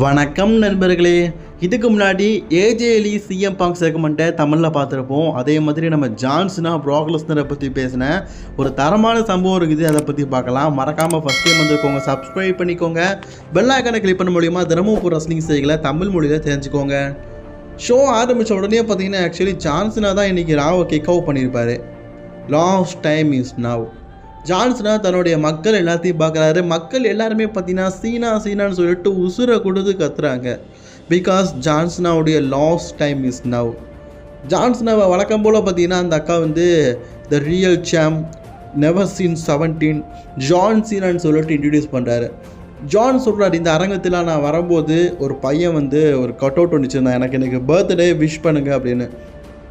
வணக்கம் நண்பர்களே. இதுக்கு முன்னாடி ஏஜேலி சிஎம் பாங் செக்மெண்ட்டை தமிழில் பார்த்துருப்போம். அதே மாதிரி நம்ம ஜான்ஸ்னா ப்ராக்லஸ்னரை பற்றி பேசின ஒரு தரமான சம்பவம் இருக்குது. அதை பற்றி பார்க்கலாம். மறக்காமல் ஃபஸ்ட் டைம் வந்துருக்கோங்க. சப்ஸ்கிரைப் பண்ணிக்கோங்க. பெல் கிளிக் பண்ண மூலியமாக தினமும் ஒரு ரஸ்லிங் தமிழ் மொழியில் தெரிஞ்சுக்கோங்க. ஷோ ஆரம்பித்த உடனே பார்த்தீங்கன்னா ஆக்சுவலி ஜான்ஸ்னா தான் இன்றைக்கி ராவை கிக் அவுட் பண்ணியிருப்பார். லாஸ்ட் டைம் இஸ் நவ் ஜான்சனா தன்னுடைய மக்கள் எல்லாத்தையும் பார்க்குறாரு. மக்கள் எல்லாருமே பார்த்தீங்கன்னா சீனா சீனான்னு சொல்லிட்டு உசுரை கொடுத்து கத்துறாங்க. பிகாஸ் ஜான்சனாவுடைய லாஸ்ட் டைம் இஸ் நவ் ஜான்சனாவை வழக்கம் போல் பார்த்தீங்கன்னா அந்த அக்கா வந்து the real Sam never seen seventeen John சீனான்னு சொல்லிட்டு இன்ட்ரடியூஸ் பண்ணுறாரு ஜான் சொல்கிறார் இந்த அரங்கத்தில் நான் வரும்போது ஒரு பையன் வந்து ஒரு கட் அவுட் ஒன்று வச்சுருந்தான். எனக்கு எனக்கு பர்த்டே விஷ் பண்ணுங்கள் அப்படின்னு.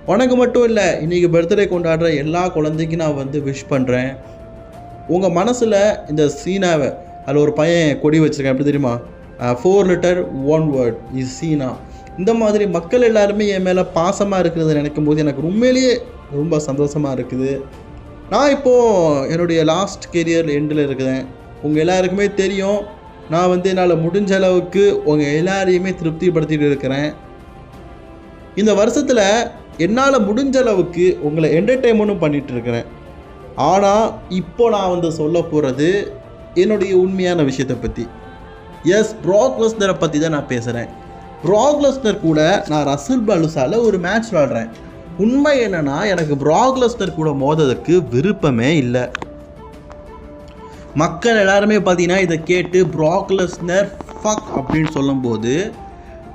உனக்கு மட்டும் இல்லை இன்றைக்கி பர்த்டே கொண்டாடுற எல்லா குழந்தைக்கும் நான் வந்து விஷ் பண்ணுறேன் உங்கள் மனசில் இந்த சீனாவை அதில் ஒரு பையன் கொடி வச்சுருக்கேன் எப்படி தெரியுமா? Four litre one word is Cena இந்த மாதிரி மக்கள் எல்லாருமே என் மேலே பாசமாக இருக்கிறத நினைக்கும் போது எனக்கு உண்மையிலேயே ரொம்ப சந்தோஷமாக இருக்குது. நான் இப்போது என்னுடைய லாஸ்ட் கெரியர் எண்டில் இருக்கிறேன். உங்கள் எல்லாருக்குமே தெரியும். நான் வந்து என்னால் முடிஞ்ச அளவுக்கு உங்கள் எல்லாரையுமே திருப்திப்படுத்திட்டு இருக்கிறேன். இந்த வருஷத்தில் என்னால் முடிஞ்ச அளவுக்கு உங்களை என்டர்டெயின்மெண்ட்டும் பண்ணிகிட்டு இருக்கிறேன். ஆனால் இப்போ நான் வந்து சொல்ல போகிறது என்னுடைய உண்மையான விஷயத்தை பற்றி எஸ் ப்ராக்லஸ்னரை பற்றி தான் நான் பேசுகிறேன் ப்ராக்லஸ்னர் கூட நான் ரசூல் பலுசால ஒரு மேட்ச் விளாடுறேன் உண்மை என்னன்னா எனக்கு ப்ராக்லஸ்னர் கூட மோததுக்கு விருப்பமே இல்லை. மக்கள் எல்லாருமே பார்த்தீங்கன்னா இதை கேட்டு ப்ராக்லஸ்னர் ஃபக் அப்படின்னு சொல்லும்போது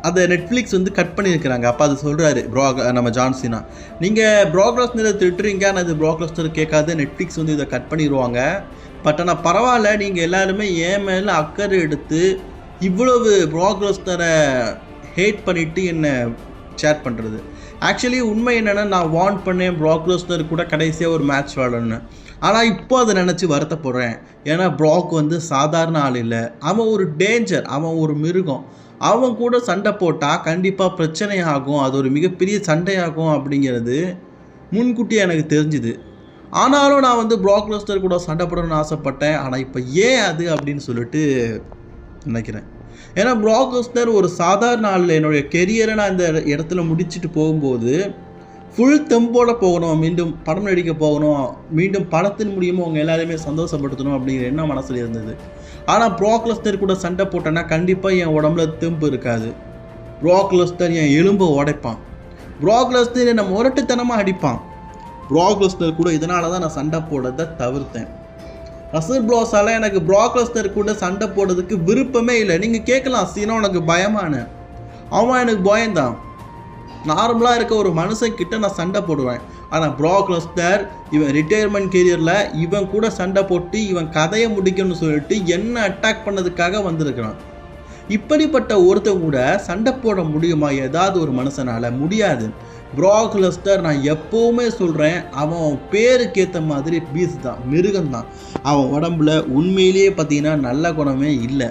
அதை நெட்ஃப்ளிக்ஸ் வந்து கட் பண்ணியிருக்கிறாங்க. அப்போ அது சொல்கிறாரு ப்ரோ நம்ம ஜான்சினா நீங்கள் ப்ராக்லஸ்னரை திட்டுறீங்க. ஆனால் இது ப்ராக்லஸ்னர் கேட்காது. நெட்ஃப்ளிக்ஸ் வந்து இதை கட் பண்ணிடுவாங்க பட் ஆனால் பரவாயில்ல நீங்கள் எல்லாருமே ஏன் மேலே அக்கறை எடுத்து இவ்வளவு ப்ராக்லஸ்னரை ஹேட் பண்ணிவிட்டு என்னை ஷேர் பண்ணுறது ஆக்சுவலி உண்மை என்னென்னா நான் வார்ன் பண்ணேன் ப்ராக்லஸ்னர் கூட கடைசியாக ஒரு மேட்ச் விளாடணுன்னு ஆனால் இப்போ அதை நினச்சி வருத்தப்படுறேன். ஏன்னா ப்ராக் வந்து சாதாரண ஆள் இல்லை. அவன் ஒரு டேஞ்சர் அவன் ஒரு மிருகம். அவன் கூட சண்டை போட்டால் கண்டிப்பாக பிரச்சனை ஆகும் அது ஒரு மிகப்பெரிய சண்டையாகும் அப்படிங்கிறது முன்கூட்டியே எனக்கு தெரிஞ்சுது. ஆனாலும் நான் வந்து ப்ராக்லஸ்டர் கூட சண்டை போடணும்னு ஆசைப்பட்டேன். ஆனால் இப்போ ஏன் அது அப்படின்னு சொல்லிட்டு நினைக்கிறேன். ஏன்னா ப்ராக்லஸ்டர் ஒரு சாதாரண நாளில் என்னுடைய கெரியரை நான் இந்த இடத்துல முடிச்சுட்டு போகும்போது ஃபுல் தெம்போட போகணும் மீண்டும் படம் நடிக்க போகணும் மீண்டும் படத்தின் மூலியமாக அவங்க எல்லாருமே சந்தோஷப்படுத்தணும் அப்படிங்கிற எண்ணம் மனசில் இருந்தது. ஆனால் ப்ரோக்லஸ்டர் கூட சண்டை போட்டேன்னா கண்டிப்பாக என் உடம்புல தெம்பு இருக்காது. ப்ராக்லஸ்டர் என் எலும்பை உடைப்பான். ப்ராக் என்னை முரட்டுத்தனமாக அடிப்பான். ப்ரோக்லஸ்டர் கூட இதனால தான் நான் சண்டை போடுறதை தவிர்த்தேன். ரசல் ப்ளோஸால் எனக்கு ப்ராக்லஸ்டர் கூட சண்டை போடுறதுக்கு விருப்பமே இல்லை. நீங்கள் கேட்கலாம் சீனா உனக்கு பயமான அவன் எனக்கு பயம்தான் நார்மலாக இருக்க ஒரு மனுஷன் கிட்ட நான் சண்டை போடுவேன். ஆனால் ப்ராக் லெஸ்னர் இவன் ரிட்டையர்மெண்ட் கெரியரில் இவன் கூட சண்டை போட்டு இவன் கதையை முடிக்கணும்னு சொல்லிட்டு என்ன அட்டாக் பண்ணதுக்காக வந்திருக்கிறான். இப்படிப்பட்ட ஒருத்தன் கூட சண்டை போட முடியுமா? ஏதாவது ஒரு மனுஷனால் முடியாது. ப்ராக் லெஸ்டர் நான் எப்போவுமே சொல்கிறேன் அவன் பேருக்கு ஏற்ற மாதிரி பீஸ் தான் மிருகம் தான் அவன் உடம்புல உண்மையிலேயே பார்த்தீங்கன்னா நல்ல குணமே இல்லை.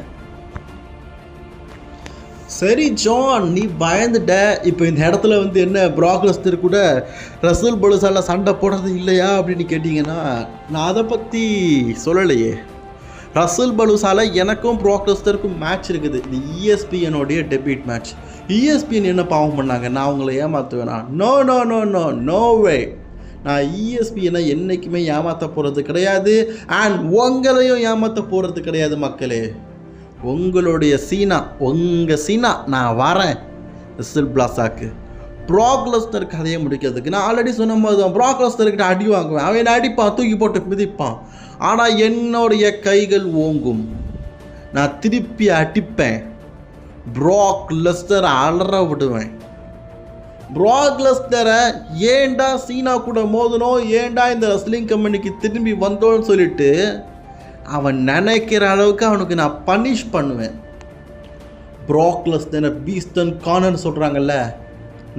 சரி ஜான் நீ பயந்துட்ட. இப்போ இந்த இடத்துல வந்து என்ன ப்ராக்லஸ்டர் கூட ரசூல் பலுசால சண்டை போடுறது இல்லையா அப்படின்னு கேட்டிங்கன்னா நான் அதை பற்றி சொல்லலையே. ரசூல் பலுசால எனக்கும் ப்ராக்லஸ்டருக்கும் மேட்ச் இருக்குது. இந்த இஎஸ்பிஎனுடைய டெபிட் மேட்ச் இஎஸ்பிஎன் என்ன பாவம் பண்ணாங்க? நான் அவங்கள ஏமாற்றுவேனா no no no no no way நான் இஎஸ்பிஎனை என்றைக்குமே ஏமாற்ற போகிறது கிடையாது. அண்ட் உங்களையும் ஏமாற்ற போகிறது கிடையாது மக்களே. உங்களுடைய சீனா உங்கள் சீனா நான் வரேன். ரிசல் பிளாஸாக்கு ப்ராக்லஸ்டர் கதையை முடிக்கிறதுக்கு நான் ஆல்ரெடி சொன்ன போது தான் ப்ராக்லஸ்டர்கிட்ட அடி வாங்குவேன். அவன் என்ன அடிப்பான் தூக்கி போட்டு மிதிப்பான். ஆனால் என்னுடைய கைகள் ஓங்கும். நான் திருப்பி அடிப்பேன். ப்ராக் லெஸ்டரை அலற விடுவேன். ப்ராக் லெஸ்டரை ஏன்டா சீனா கூட மோதணும் ஏன்டா இந்த ரெஸ்லிங் கம்பெனிக்கு திரும்பி வந்தோன்னு சொல்லிட்டு அவன் நினைக்கிற அளவுக்கு அவனுக்கு நான் பனிஷ் பண்ணுவேன். ப்ராக்லஸ் தானே பீஸ்டன் கார்னர்னு சொல்கிறாங்கல்ல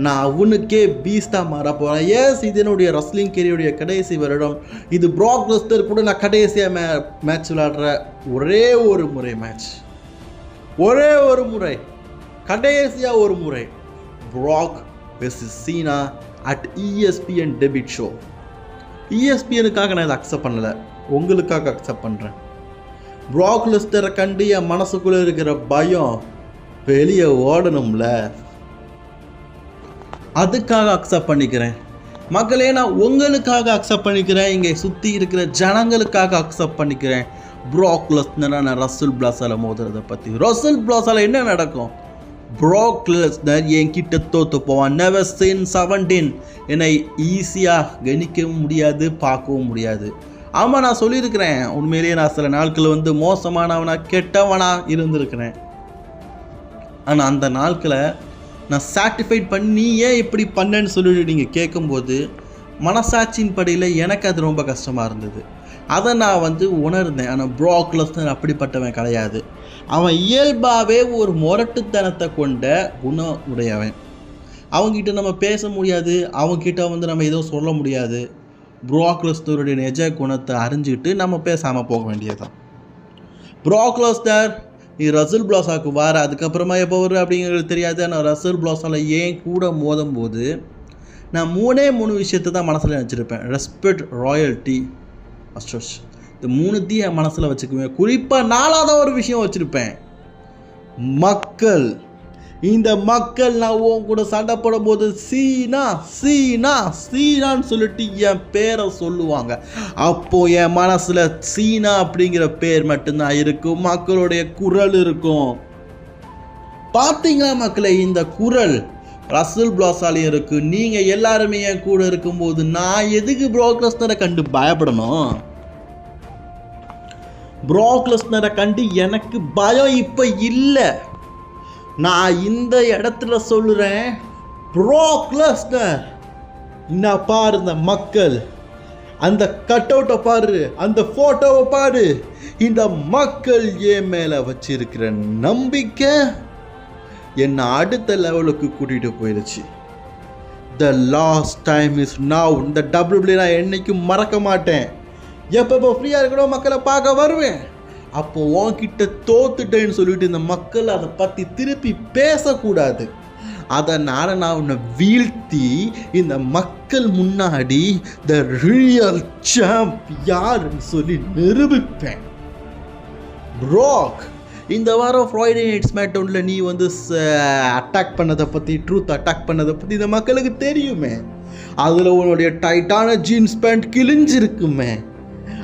நான் அவனுக்கே பீஸ்டாக மாற போகிறேன் எஸ் இது என்னுடைய ரஸ்லிங் கேரியுடைய கடைசி வருடம். இது ப்ராக்லஸ்டர் கூட நான் கடைசியாக மே மேட்ச் விளாடுற ஒரே ஒரு முறை மேட்ச் ஒரே ஒரு முறை. கடைசியாக ஒரு முறை. Brock vs Cena at ESPN debut show இஎஸ்பிஎனுக்காக நான் இதை அக்செப்ட் பண்ணலை. உங்களுக்காக அக்செப்ட் பண்ணுறேன் ப்ராக் லெஸ்டரை கண்டு என் மனசுக்குள்ளே இருக்கிற பயம் வெளியே ஓடணும்ல. அதுக்காக அக்செப்ட் பண்ணிக்கிறேன். மக்களே நான் உங்களுக்காக அக்செப்ட் பண்ணிக்கிறேன். இங்கே சுற்றி இருக்கிற ஜனங்களுக்காக அக்செப்ட் பண்ணிக்கிறேன். ப்ராக் நான் ரசூல் பிளாஸால் மோதுறதை பற்றி ரசூல் பிளாஸால் என்ன நடக்கும்? ப்ராக் லெஸ்னர் என்கிட்ட தோற்று போவான். நெவர் சின் செவன்டீன் என்னை ஈஸியாக கணிக்கவும் முடியாது பார்க்கவும் முடியாது. ஆமாம் நான் சொல்லியிருக்கிறேன். உண்மையிலேயே நான் சில நாட்கள் வந்து மோசமானவனா கெட்டவனா இருந்திருக்கிறேன். ஆனால் அந்த நாட்களை நான் சாட்டிஃபைட் பண்ணி ஏன் இப்படி பண்ணேன்னு சொல்லிட்டு நீங்கள் கேட்கும்போது மனசாட்சியின் படியில் எனக்கு அது ரொம்ப கஷ்டமாக இருந்தது. அதை நான் வந்து உணர்ந்தேன். ஆனால் ப்ராக்லஸ்னர் அப்படிப்பட்டவன் கிடையாது. அவன் இயல்பாகவே ஒரு முரட்டுத்தனத்தை கொண்ட குணம் உடையவன் அவங்ககிட்ட நம்ம பேச முடியாது. அவங்ககிட்ட வந்து நம்ம எதுவும் சொல்ல முடியாது. ப்ராக்லஸ்னருடைய நிஜ குணத்தை அறிஞ்சிக்கிட்டு நம்ம பேசாமல் போக வேண்டியதுதான். ப்ராக்லஸ்னர் நீ ரசல் பிளாஸாக்கு வார அதுக்கப்புறமா எப்போ வரு அப்படிங்கிறது தெரியாது. ஆனால் ரசல் பிளாஸால் ஏன் கூட மோதும் போது நான் மூணே மூணு விஷயத்தை தான் மனசில் நினச்சிருப்பேன். ரெஸ்பெக்ட் ராயல்ட்டி அஸ்டர்ஸ் இந்த மூணுத்தையும் என் மனசில் வச்சுக்குவேன். குறிப்பாக நாலாவது ஒரு விஷயம் வச்சுருப்பேன். மக்கள். இந்த மக்கள் நான் உன் கூட சண்டை போடும்போது சீனா சீனா சீனான்னு சொல்லிட்டு என் பேரை சொல்லுவாங்க. அப்போ என் மனசில் சீனா அப்படிங்கிற பேர் மட்டும்தான் இருக்கும். மக்களுடைய குரல் இருக்கும். பார்த்தீங்களா மக்களே இந்த குரல் ரசல் பிளாஸாலையும் இருக்கு. நீங்கள் எல்லாருமே என் கூட இருக்கும்போது நான் எதுக்கு ப்ரோக்லஸ்னரை கண்டு பயப்படணும்? ப்ரோக்லஸ்னரை கண்டு எனக்கு பயம் இப்போ இல்லை. நான் இந்த இடத்துல சொல்லுறேன் ப்ரோக்லஸ்னர் என்ன பாரு இந்த மக்கள். அந்த கட் அவுட்டை பாரு அந்த ஃபோட்டோவை பாரு. இந்த மக்கள் ஏன் மேலே வச்சிருக்கிற நம்பிக்கை? என்னை அடுத்த லெவலுக்கு கூட்டிகிட்டு போயிடுச்சு the last time is now இந்த டபிள்யூபிள்யூ நான் என்றைக்கும் மறக்க மாட்டேன். எப்போ ஃப்ரீயாக இருக்கணும் மக்களை பார்க்க வருவேன். அப்போ உன்கிட்ட தோத்துட்டேன்னு சொல்லிட்டு இந்த மக்கள் அதை பற்றி திருப்பி பேசக்கூடாது. அதனால் நான் உன்னை வீழ்த்தி இந்த மக்கள் முன்னாடி த ரியல் சாம்ப் யாருன்னு சொல்லி நிரூபிப்பேன். ப்ராக் இந்த வாரம் ஃப்ராய்டே நைட் ஸ்மேட்டவுனில் நீ வந்து அட்டாக் பண்ணதை பற்றி ட்ரூத் அட்டாக் பண்ணதை பற்றி இந்த மக்களுக்கு தெரியுமே. அதில் உன்னுடைய டைட்டான ஜீன்ஸ் பேண்ட் கிழிஞ்சிருக்குமே.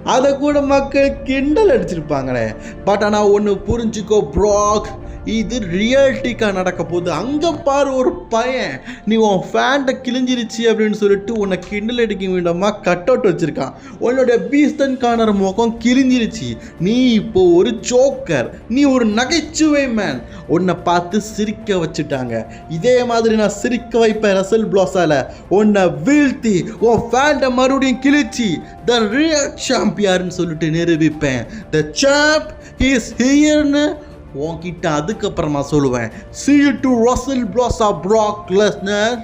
அதை கூட மக்கள் கிண்டல் அடிச்சிருப்பாங்களே. பட் ஆனால் ஒன்று புரிஞ்சுக்கோ ப்ராக் இது ரியாலிட்டிக்காக நடக்க போகுது. அங்கே பாரு ஒரு பையன் நீ உன் ஃபேண்ட்டை கிழிஞ்சிருச்சு அப்படின்னு சொல்லிட்டு உன்னை கிண்டல் அடிக்க வேண்டாமா கட் அவுட் வச்சுருக்கான். உன்னோட பீஸ்டன் கார்னர் முகம் கிழிஞ்சிருச்சு. நீ இப்போ ஒரு ஜோக்கர் நீ ஒரு நகைச்சுவை மேன் உன்னை பார்த்து சிரிக்க வச்சுட்டாங்க. இதே மாதிரி நான் சிரிக்க வைப்பேன் ரசல் பிளாஸால. உன்னை வீழ்த்தி உன் ஃபேண்ட்டை மறுபடியும் கிழிச்சு த ரியல் சாம்பியார்னு சொல்லிட்டு நிரூபிப்பேன். த சாம்ப் இஸ் ஹியர்னு உன்கிட்ட அதுக்கப்புறமா சொல்லுவேன் see to Russell plaza Brock Lesnar